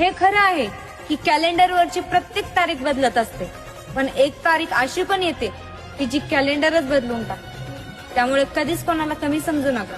हे खरं आहे की कॅलेंडरवरची प्रत्येक तारीख बदलत असते. पण एक तारीख अशी पण येते की जी कॅलेंडरच बदलून टाकते. त्यामुळे कधीच कोणाला कमी समजू नका.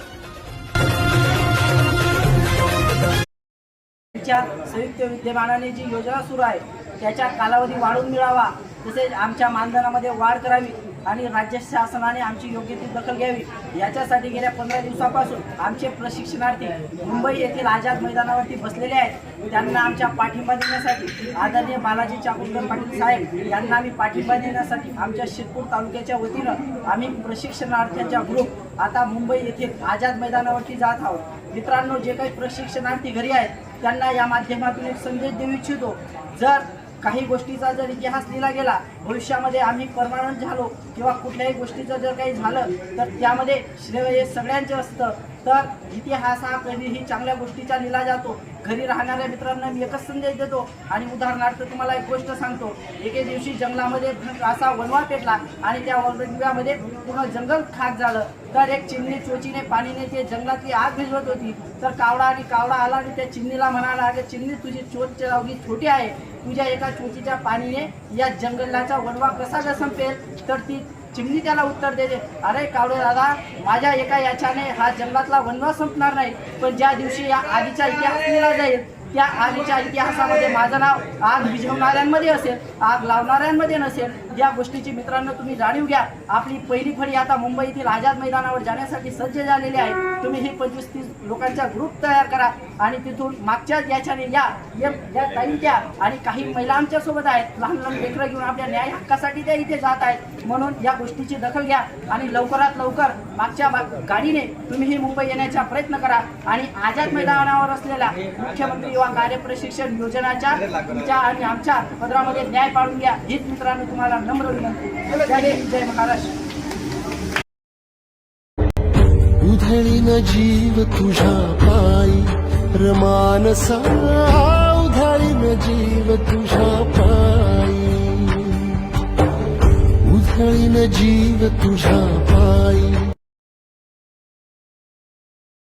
संयुक्त विद्यमानाने जी योजना सुरू आहे त्याच्या कालावधी वाढवून मिळावा. तसेच आमच्या मानधनामध्ये वाढ करावी. आणि राज्य शासनाने आमची योग्य ती दखल घ्यावी. याच्यासाठी गेल्या पंधरा दिवसापासून आमचे प्रशिक्षणार्थी मुंबई येथील आझाद मैदानावरती बसलेले आहेत. त्यांना आमच्या पाठिंबा देण्यासाठी आदरणीय बालाजी चाकुंदर पाटील साहेब यांना आम्ही पाठिंबा देण्यासाठी आमच्या शिरपूर तालुक्याच्या वतीनं आम्ही प्रशिक्षणार्थ्यांच्या ग्रुप आता मुंबई येथील आझाद मैदानावरती जात आहोत. मित्रांनो जे काही प्रशिक्षणार्थी घरी आहेत त्यांना या माध्यमातून एक संदेश देऊ इच्छितो. जर काही गोष्टीचा जर इतिहास लिहिला गेला भविष्यामध्ये आम्ही परमानंट झालो किंवा कुठल्याही गोष्टीचं जर काही झालं तर त्यामध्ये श्रेय हे सगळ्यांचे असतं. तर इतिहास हा कधीही चांगल्या गोष्टीचा लिहिला जातो. घरी राहणाऱ्या मित्रांना मी एकच संदेश देतो. आणि उदाहरणार्थ तुम्हाला एक गोष्ट सांगतो. एके दिवशी जंगलामध्ये असा वनवा पेटला आणि त्या वनव्यामध्ये पूर्ण जंगल खाक झालं. तर एक चिमणी चोचीने पाणीने ते जंगलातली आग भिजवत होती. तर कावडा आणि कावडा आला आणि त्या चिमणीला म्हणाला की चिमणी तुझी चोच लावली छोटी आहे. तुझ्या एका चोचीच्या पाणीने या जंगलाचा वनवा कसा जसं संपेल तर ती चिमणी त्याला उत्तर देते. अरे कावडे दादा माझ्या एका याच्याने हा जंगलातला वनवास संपणार नाही पण ज्या दिवशी या आधीचा इतिहास लिहिला जाईल त्या आधीच्या इतिहासामध्ये माझं नाव आग विझवणाऱ्यांमध्ये असेल आग लावणाऱ्यांमध्ये नसेल या गोष्टीची मित्रांनो तुम्ही जाणीव घ्या. आपली पहिली फळी आता मुंबईतील आझाद मैदानावर जाण्यासाठी सज्ज झालेली आहे. तुम्ही ही पंचवीस तीस लोकांचा ग्रुप तयार करा आणि तिथून मागच्या याच्याने या या या द्या. आणि काही महिला आमच्यासोबत आहेत. लहान लहान लेकरं घेऊन आपल्या न्याय हक्कासाठी त्या इथे जात आहेत. म्हणून या गोष्टीची दखल घ्या आणि लवकरात लवकर मागच्या गाडीने तुम्ही ही मुंबई येण्याचा प्रयत्न करा. आणि आझाद मैदानावर असलेल्या मुख्यमंत्री युवा कार्य प्रशिक्षण योजनाच्या तुमच्या आणि आमच्या पदरामध्ये न्याय पाळून घ्या. हीच मित्रांनो तुम्हाला नम्र विनंती. जय हिंद जय महाराष्ट्र. उधळीन जीव तुझ्या पायी. रमानसा उधळीन जीव तुझ्या पायी. उधळीन जीव तुझ्या